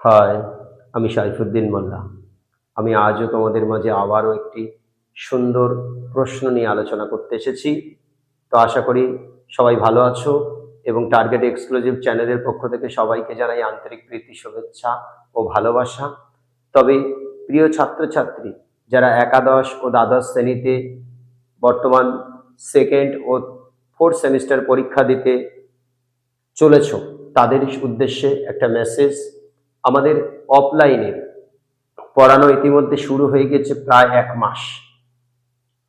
High আমি সাইফুদ্দিন মোল্লা। আমি আজও তোমাদের মাঝে আবারও একটি সুন্দর প্রশ্ন নিয়ে আলোচনা করতে এসেছি। তো আশা করি সবাই ভালো আছো এবং টার্গেট এক্সক্লুসিভ চ্যানেলের পক্ষ থেকে সবাইকে জানাই আন্তরিক প্রীতি, শুভেচ্ছা ও ভালোবাসা। তবে প্রিয় ছাত্রছাত্রী, যারা একাদশ ও দ্বাদশ শ্রেণীতে বর্তমান সেকেন্ড ও ফোর্থ সেমিস্টার পরীক্ষা দিতে চলেছ, তাদের উদ্দেশ্যে একটা মেসেজ আমাদের অফলাইনে পড়ানো ইতিমধ্যে শুরু হয়ে গেছে প্রায় এক মাস।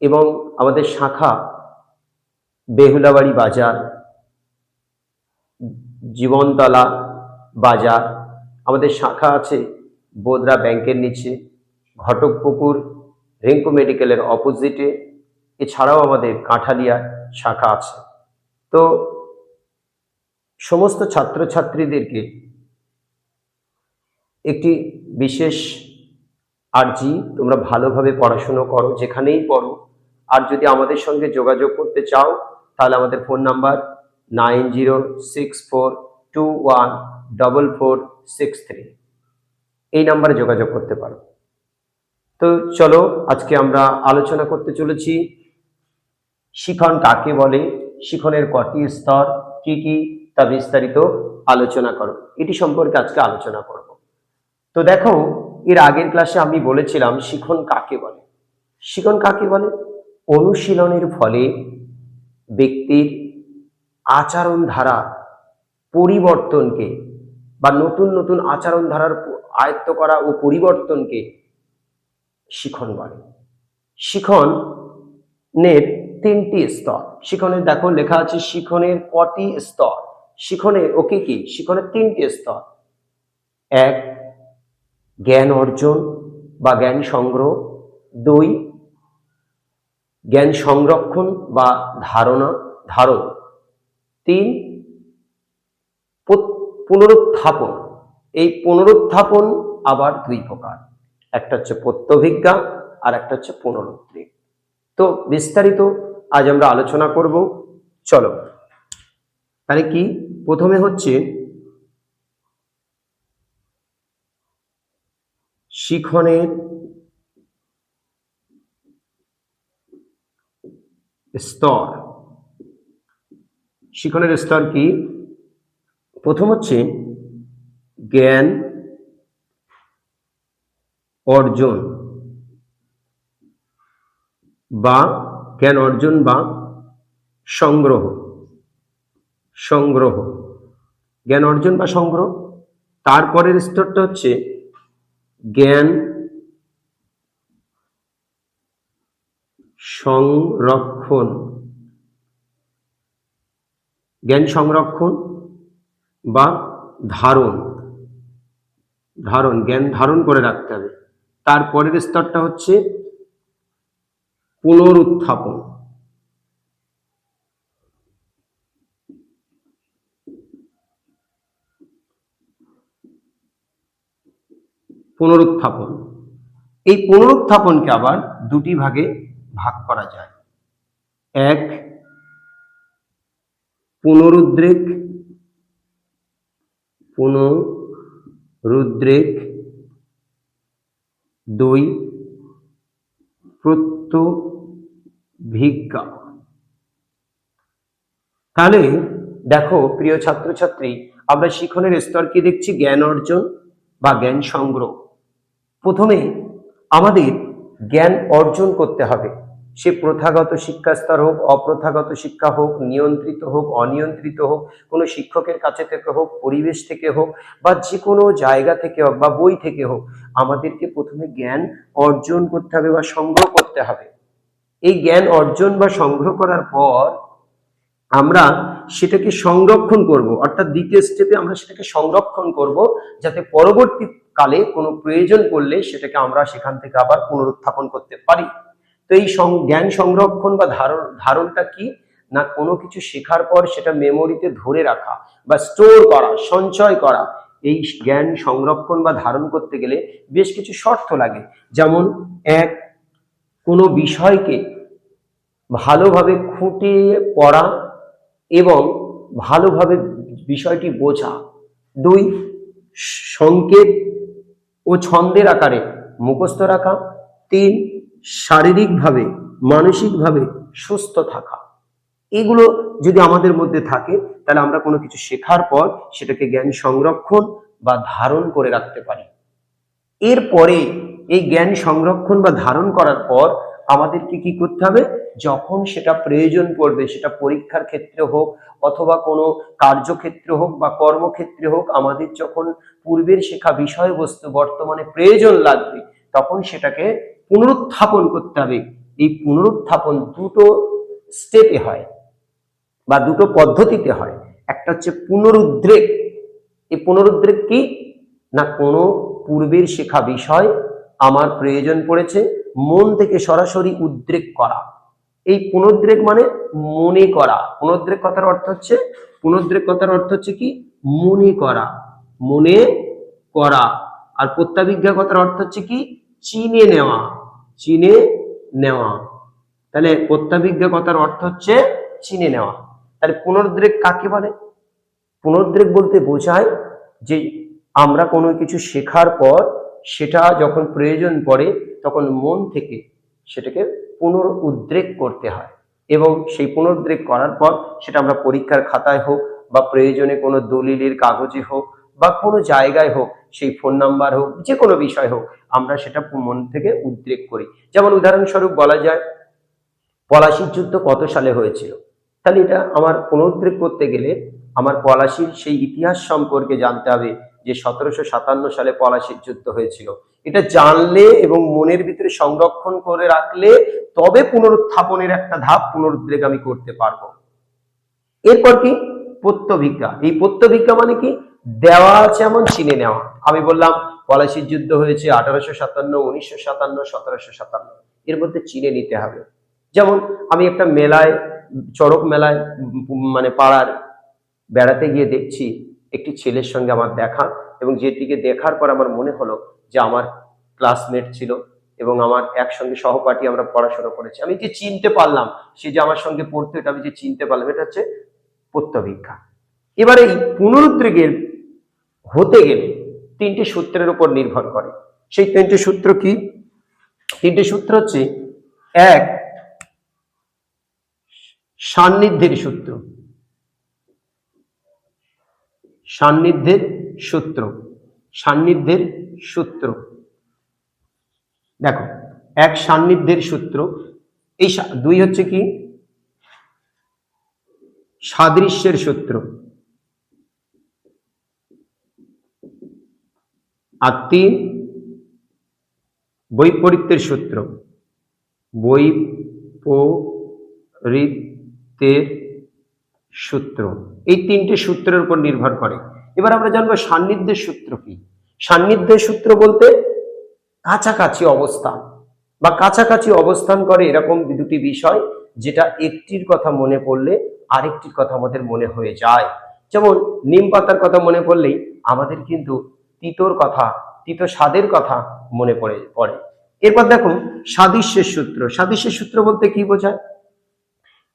এবং আমাদের শাখা বেহুলাবাড়ি বাজার, জীবনতলা বাজার, আমাদের শাখা আছে বোদরা ব্যাংকের নিচে, ঘটকপুকুর রেঙ্কো মেডিকেলের অপোজিটে এছাড়াও আমাদের কাঁঠালিয়া শাখা আছে। তো সমস্ত ছাত্রছাত্রীদেরকে একটি বিশেষ আর্জি তোমরা ভালোভাবে পড়াশুনো করো, যেখানেই পড়ো। আর যদি আমাদের সঙ্গে যোগাযোগ করতে চাও, তাহলে আমাদের phone number nine zero six four two one double four six three. এই নাম্বারে যোগাযোগ করতে পারো। তো চলো, আজকে আমরা আলোচনা করতে চলেছি, শিখন কাকে বলে, শিখনের কটি স্তর, কি কি তা বিস্তারিত আলোচনা করো। এটি সম্পর্কে আজকে আলোচনা করব তো দেখো, এর আগের ক্লাসে আমি বলেছিলাম শিখন কাকে বলে? শিখন কাকে বলে? অনুশীলনের ফলে ব্যক্তির আচরণ ধারা পরিবর্তনকে বা নতুন নতুন আচরণ ধারার আয়ত্ত করা ও পরিবর্তনকে শিখন বলে। শিখনের তিনটি স্তর। শিখনের, দেখো, লেখা আছে শিখনের কটি স্তর। শিখনের, ওকে কি? শিখনের তিনটি স্তর। এক জ্ঞান অর্জন বা জ্ঞান সংগ্রহ। দুই, জ্ঞান সংরক্ষণ বা ধারণা, ধারণ। তিন পুনরুত্থাপন। এই পুনরুত্থাপন আবার দুই প্রকার। একটা হচ্ছে প্রত্যভিজ্ঞা আর একটা হচ্ছে পুনরুদ্রেক তো বিস্তারিত আজ আমরা আলোচনা করব। চলো। তাহলে কি? প্রথমে হচ্ছে শিখনের স্তর। শিখনের স্তর কি? প্রথম হচ্ছে জ্ঞান, অর্জন বা জ্ঞান অর্জন বা সংগ্রহ। সংগ্রহ। জ্ঞান অর্জন বা সংগ্রহ। তারপরের স্তরটা হচ্ছে জ্ঞান সংরক্ষণ। জ্ঞান সংরক্ষণ বা ধারণ। ধারণ, জ্ঞান ধারণ করে রাখতে হবে। তারপরের স্তরটা হচ্ছে পুনরুত্থাপন। পুনরুত্থাপন। এই পুনরুত্থাপনকে আবার দুটি ভাগে ভাগ করা যায়। এক, পুনরুদ্রেক পুনরুদ্রেক দুই, প্রত্যভিজ্ঞা। তাহলে দেখো প্রিয় ছাত্রছাত্রী, আমরা শিখনের স্তর কি দেখছি? জ্ঞান অর্জন বা জ্ঞান সংগ্রহ। প্রথমে আমাদের জ্ঞান অর্জন করতে হবে। সে প্রথাগত শিক্ষা স্তর হোক, অপ্রথাগত শিক্ষা হোক, নিয়ন্ত্রিত হোক, অনিয়ন্ত্রিত হোক, কোনো শিক্ষকের কাছে থেকে হোক, পরিবেশ থেকে হোক, বা যে কোনো জায়গা থেকে হোক, বা বই থেকে হোক, আমাদেরকে প্রথমে জ্ঞান অর্জন করতে হবে বা সংগ্রহ করতে হবে। এই জ্ঞান অর্জন বা সংগ্রহ করার পর আমরা সেটাকে সংরক্ষণ করব, অর্থাৎ দ্বিতীয় স্টেপে আমরা সেটাকে সংরক্ষণ করব, যাতে পরবর্তী কালে কোনো প্রয়োজন পড়লে সেটাকে আমরা সেখান থেকে আবার পুনরুত্থাপন করতে পারি। তো এই জ্ঞান সংরক্ষণ বা ধারণ, ধারণটা কি? না কোনো কিছু শেখার পর সেটা মেমোরিতে ধরে রাখা বা স্টোর করা, সঞ্চয় করা? এই জ্ঞান সংরক্ষণ বা ধারণ করতে গেলে বেশ কিছু শর্ত লাগে। যেমন, এক, কোনো বিষয়কে ভালোভাবে খুঁটিয়ে পড়া এবং ভালোভাবে বিষয়টি বোঝা। দুই, সংকেত ও ছন্দের আকারে মুখস্থ রাখা। তিন, শারীরিকভাবে, মানসিকভাবে সুস্থ থাকা। এগুলো যদি আমাদের মধ্যে থাকে, তাহলে আমরা কোনো কিছু শেখার পর সেটাকে জ্ঞান সংরক্ষণ বা ধারণ করে রাখতে পারি। এরপরে এই জ্ঞান সংরক্ষণ বা ধারণ করার পর আমাদেরকে কি করতে হবে? যখন সেটা প্রয়োজন পড়বে, সেটা পরীক্ষার ক্ষেত্রে হোক অথবা কোনো কার্যক্ষেত্রে হোক বা কর্মক্ষেত্রে হোক, আমাদের যখন পূর্বের শেখা বিষয়বস্তু বর্তমানে প্রয়োজন লাগবে, তখন সেটাকে পুনরুত্থাপন করতে হবে। এই পুনরুত্থাপন দুটো স্টেপে হয় বা দুটো পদ্ধতিতে হয়। একটা হচ্ছে পুনরুদ্রেক। এই পুনরুদ্রেক কি? না, কোনো পূর্বের শেখা বিষয় আমার প্রয়োজন পড়েছে মন থেকে সরাসরি উদ্রেক করা। এই পুনরুদ্রেক মানে মনে করা। পুনরুদ্রেক কথার অর্থ হচ্ছে পুনরুদ্রেক কথার অর্থ হচ্ছে কি? মনে করা। মনে করা। আর প্রত্যাবিজ্ঞা কথার অর্থ হচ্ছে কি? চিনে নেওয়া। চিনে নেওয়া। তাহলে প্রত্যাবিজ্ঞা কথার অর্থ হচ্ছে চিনে নেওয়া। তাহলে পুনরুদ্রেক কাকে বলে? পুনরুদ্রেক বলতে বোঝায় যে আমরা কোনো কিছু শেখার পর সেটা যখন প্রয়োজন পড়ে তখন মন থেকে সেটাকে পুনর উদ্রেক করতে হয়। এবং সেই পুনরুদ্রেক করার পর সেটা আমরা পরীক্ষার খাতায় হোক বা প্রয়োজনে কোনো দলিলের কাগজে হোক বা কোনো জায়গায় হোক, সেই ফোন নাম্বার হোক যে কোনো বিষয় হোক, আমরা সেটা মন থেকে উদ্রেক করি। যেমন উদাহরণস্বরূপ বলা যায়, পলাশির যুদ্ধ কত সালে হয়েছিল? তাহলে এটা আমার পুনরুদ্রেক করতে গেলে আমার পলাশির সেই ইতিহাস সম্পর্কে জানতে হবে। যে সতেরোশো সাতান্ন সালে পলাশির যুদ্ধ হয়েছিল। এটা জানলে এবং মনের ভিতরে সংরক্ষণ করে রাখলে তবে পুনরুত্থাপনের একটা ধাপ পুনরুদ্রেক আমি করতে পারব। এরপর কি? প্রত্যভিজ্ঞা। এই প্রত্যভিজ্ঞা মানে কি? দেওয়া আছে এমন, চিনে নেওয়া। আমি বললাম, পলাশির যুদ্ধ হয়েছে আঠারোশো সাতান্ন, উনিশশো সাতান্ন, সতেরোশো সাতান্ন। এর মধ্যে চিনে নিতে হবে। যেমন, আমি একটা মেলায়, চড়ক মেলায় মানে পাড়ার বেড়াতে গিয়ে দেখছি একটি ছেলের সঙ্গে আমার দেখা এবং যেটিকে দেখার পর আমার মনে হলো যে আমার ক্লাসমেট ছিল এবং আমার একসঙ্গে সহপাঠী আমরা পড়াশোনা করেছি। আমি যে চিনতে পারলাম, সে যে আমার সঙ্গে পড়তো, এটা আমি যে চিনতে পারলাম, এটা হচ্ছে প্রত্যভিজ্ঞা এবারে এই পুনরুদ্রেগের হতে গেলে তিনটি সূত্রের উপর নির্ভর করে। সেই তিনটি সূত্র কি? তিনটি সূত্র হচ্ছে, এক, সান্নিধ্যের সূত্র। সান্নিধ্যের সূত্র সান্নিধ্যের সূত্র। দেখো, এক সান্নিধ্যের সূত্র, এই দুই হচ্ছে কি? সাদৃশ্যের সূত্র। আর তিন, বৈপরীত্যের সূত্র। বৈপরীত্যের সূত্র। এই তিনটে সূত্রের উপর নির্ভর করে। এবার আমরা জানব সান্নিধ্যের সূত্র কি? সান্নিধ্যের সূত্র বলতে কাছাকাছি অবস্থান। বা কাছাকাছি অবস্থান করে এরকম দুটি বিষয় যেটা একটির কথা মনে পড়লে আরেকটির কথা আমাদের মনে হয়ে যায়। যেমন, নিম পাতার কথা মনে পড়লেই আমাদের কিন্তু তিতোর কথা, তিতো স্বাদের কথা মনে পড়ে পড়ে। এরপর দেখুন, সাদৃশ্যের সূত্র। সাদৃশ্যের সূত্র বলতে কি বোঝায়?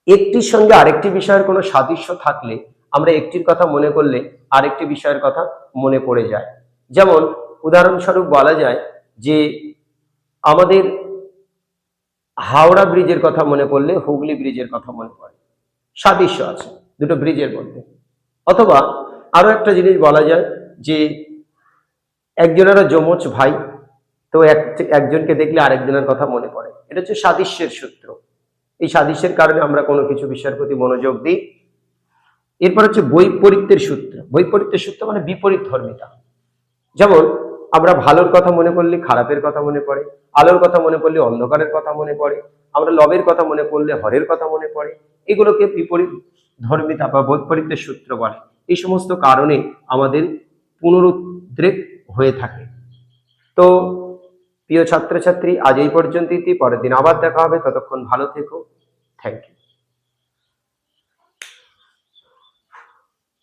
একটির সঙ্গে আরেকটি বিষয়ের কোনো সাদৃশ্য থাকলে আমরা একটির কথা মনে করলে আরেকটি বিষয়ের কথা মনে পড়ে যায়। যেমন, উদাহরণস্বরূপ বলা যায় যে, আমাদের হাওড়া ব্রিজের কথা মনে পড়লে হুগলি ব্রিজের কথা মনে পড়ে। সাদৃশ্য আছে, দুটো ব্রিজের মধ্যে। অথবা আরও একটা জিনিস বলা যায় যে একজনেরা যমজ ভাই, তো এক- একজনকে দেখলে আরেকজনের কথা মনে পড়ে। এটা হচ্ছে সাদৃশ্যের সূত্র। এই সাদৃশ্যের কারণে আমরা কোনো কিছু বিষয়ের প্রতি মনোযোগ দিই। এরপর হচ্ছে বৈপরীত্যের সূত্র। বৈপরীত্যের সূত্র মানে বিপরীত ধর্মিতা যেমন, আমরা ভালোর কথা মনে করলে খারাপের কথা মনে পড়ে, আলোর কথা মনে পড়লে অন্ধকারের কথা মনে পড়ে, আমরা লবের কথা মনে পড়লে হরের কথা মনে পড়ে, এগুলোকে বিপরীত ধর্মিতা বা বৈপরীত্যের সূত্র বলে। এই সমস্ত কারণে আমাদের পুনরুদ্রেক হয়ে থাকে। তো প্রিয় ছাত্রছাত্রী, আজ এই পর্যন্তই। পরের দিন আবার দেখা হবে। ততক্ষণ ভালো থেকো। Thank you